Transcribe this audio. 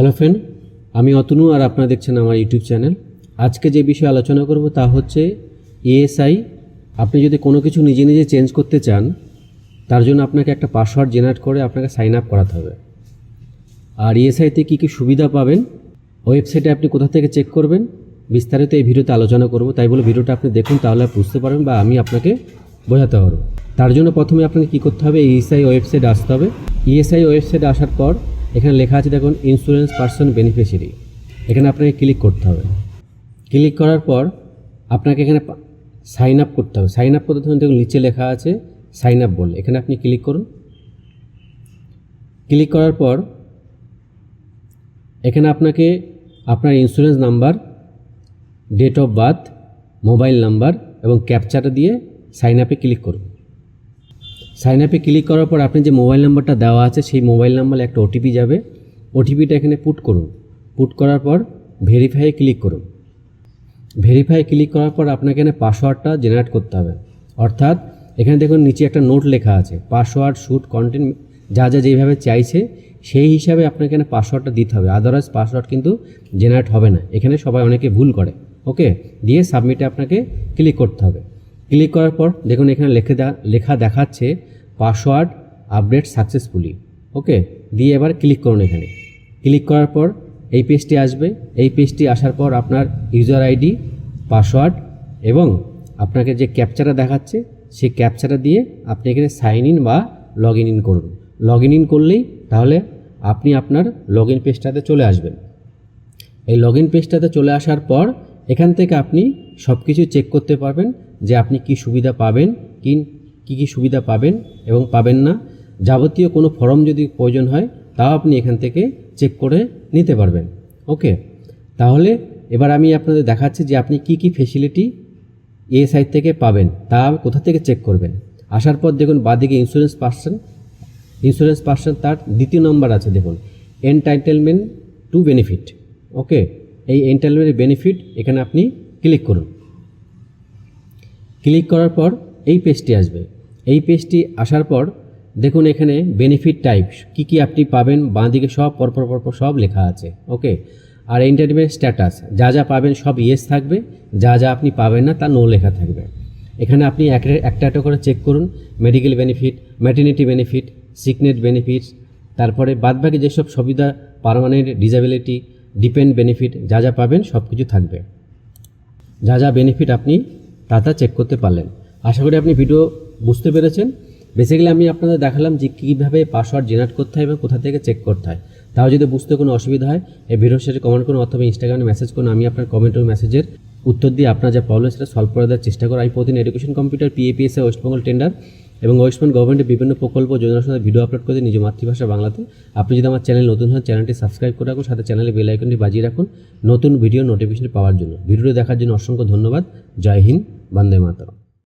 Hello friend, আমি অতনু আর আপনারা দেখছেন আমার ইউটিউব চ্যানেল। আজকে যে বিষয়ে আলোচনা করব তা হচ্ছে ইএসআই আপনি যদি কোনো কিছু নিজে নিজে চেঞ্জ করতে চান, তার জন্য আপনাকে একটা পাসওয়ার্ড জেনারেট করে আপনাকে সাইন আপ করাতে হবে। আর ইএসআইতে কী কী সুবিধা পাবেন, ওয়েবসাইটে আপনি কোথা থেকে চেক করবেন, বিস্তারিত এই ভিডিওতে আলোচনা করব। তাই বলে ভিডিওটা আপনি দেখুন, তাহলে বুঝতে পারবেন বা আমি আপনাকে বোঝাতে পারব। তার জন্য প্রথমে আপনাকে কী করতে হবে ইএসআই ওয়েবসাইটে আসতে হবে। ইএসআই ওয়েবসাইটে আসার পর এখানে লেখা আছে দেখুন ইন্স্যুরেন্স পার্সন বেনিফিশিয়ারি এখানে আপনাকে ক্লিক করতে হবে। ক্লিক করার পর আপনাকে এখানে সাইন আপ করতে হবে। সাইন আপ করতে দেখুন, নিচে লেখা আছে সাইন আপ বলে। এখানে আপনি ক্লিক করুন। ক্লিক করার পর এখানে আপনাকে আপনার insurance number date of birth mobile number এবং ক্যাপচাটা দিয়ে সাইন আপে ক্লিক করুন। সাইন আপে ক্লিক করার পর আপনি যে মোবাইল নাম্বারটা দেওয়া আছে, সেই মোবাইল নাম্বারে একটা ওটিপি যাবে। ওটিপিটা এখানে পুট করুন। পুট করার পর ভেরিফাই ক্লিক করুন। ভেরিফাই ক্লিক করার পর আপনাকে এখানে পাসওয়ার্ডটা জেনারেট করতে হবে। অর্থাৎ এখানে দেখুন নিচে একটা নোট লেখা আছে পাসওয়ার্ড শুট কন্টেন্ট যা যা যেইভাবে চাইছে, সেই হিসাবে আপনাকে এখানে পাসওয়ার্ডটা দিতে হবে। আদারওয়াইজ পাসওয়ার্ড কিন্তু জেনারেট হবে না। এখানে সবাই অনেকে ভুল করে। ওকে দিয়ে সাবমিটে আপনাকে ক্লিক করতে হবে। ক্লিক করার পর দেখুন এখানে লেখে লেখা দেখাচ্ছে পাসওয়ার্ড আপডেট সাকসেসফুলি ওকে দিয়ে এবার ক্লিক করুন এখানে। ক্লিক করার পর এই পেজটি আসবে। এই পেজটি আসার পর আপনার ইউজার আইডি পাসওয়ার্ড এবং আপনাকে যে ক্যাপচাটা দেখাচ্ছে, সেই ক্যাপচাটা দিয়ে আপনি এখানে সাইন ইন বা লগ ইন করুন। লগ ইন করলেই তাহলে আপনি আপনার লগ ইন পেজটাতে চলে আসবেন। এই লগ ইন পেজটাতে চলে আসার পর এখান থেকে আপনি সব কিছু চেক করতে পারবেন। যে আপনি কি সুবিধা পাবেন কি কী কী সুবিধা পাবেন এবং পাবেন না, যাবতীয় কোনো ফর্ম যদি প্রয়োজন হয়, তাও আপনি এখান থেকে চেক করে নিতে পারবেন। ওকে? তাহলে এবার আমি আপনাদের দেখাচ্ছি যে আপনি কি কি ফেসিলিটি এ সাইট থেকে পাবেন, তা কোথা থেকে চেক করবেন। আসার পর দেখুন, বাদিকে ইন্স্যুরেন্স পার্সন ইন্স্যুরেন্স পার্সন তার দ্বিতীয় নম্বর আছে, দেখুন। Entitlement to benefit okay? এই এন্টাইটেলমেন্টের বেনিফিট এখানে আপনি ক্লিক করুন। ক্লিক করার পর এই পেজটি আসবে। এই পেজটি আসার পর দেখুন এখানে বেনিফিট টাইপ কী কী আপনি পাবেন, বাঁ দিকে সব, পরপর পরপর সব লেখা আছে ওকে আর এন্টারটেনমেন্ট স্ট্যাটাস যা যা পাবেন সব ইয়েস থাকবে, যা যা আপনি পাবেন না তা নো লেখা থাকবে। এখানে আপনি একটা একটা করে চেক করুন medical benefit maternity benefit sickness benefit তারপরে বাদবাকি যেসব সুবিধা পারমানেন্ট ডিসেবিলিটি ডিপেন্ড বেনিফিট যা যা পাবেন সব কিছু থাকবে। যা যা বেনিফিট আপনি তা চেক করতে পারলেন। আশা করি আপনি ভিডিও বুঝতে পেরেছেন। বেসিক্যালি আমি আপনাদের দেখালাম যে কীভাবে পাসওয়ার্ড জেনারেট করতে হয় এবং কোথা থেকে চেক করতে হয়। তাও যদি বুঝতে কোনো অসুবিধা হয়, এই ভিডিওর সাথে কমেন্ট করুন অথবা ইনস্টাগ্রামে মেসেজ করুন, আমি আপনার কমেন্ট ও মেসেজের উত্তর দিয়ে আপনার যা প্রবলেম সেটা সলভ করে দেওয়ার চেষ্টা করি আমি প্রতিদিন education computer PAPSA West Bengal tender এবং ওয়েস্টবেঙ্গল গভর্নমেন্টের বিভিন্ন প্রকল্প যোজনার সাথে ভিডিও আপলোড করে নিজ মাতৃভাষা বাংলাতে। আপনি যদি আমার চ্যানেল নতুন হন চ্যানেলটি সাবস্ক্রাইব করে রাখুন, সাথে চ্যানেলে বেল আইকনটি বাজিয়ে রাখুন। নতুন ভিডিও নোটিফিকেশন পাওয়ার জন্য। ভিডিওটি দেখার জন্য অসংখ্য ধন্যবাদ। জয় হিন্দ। Vande Mataram.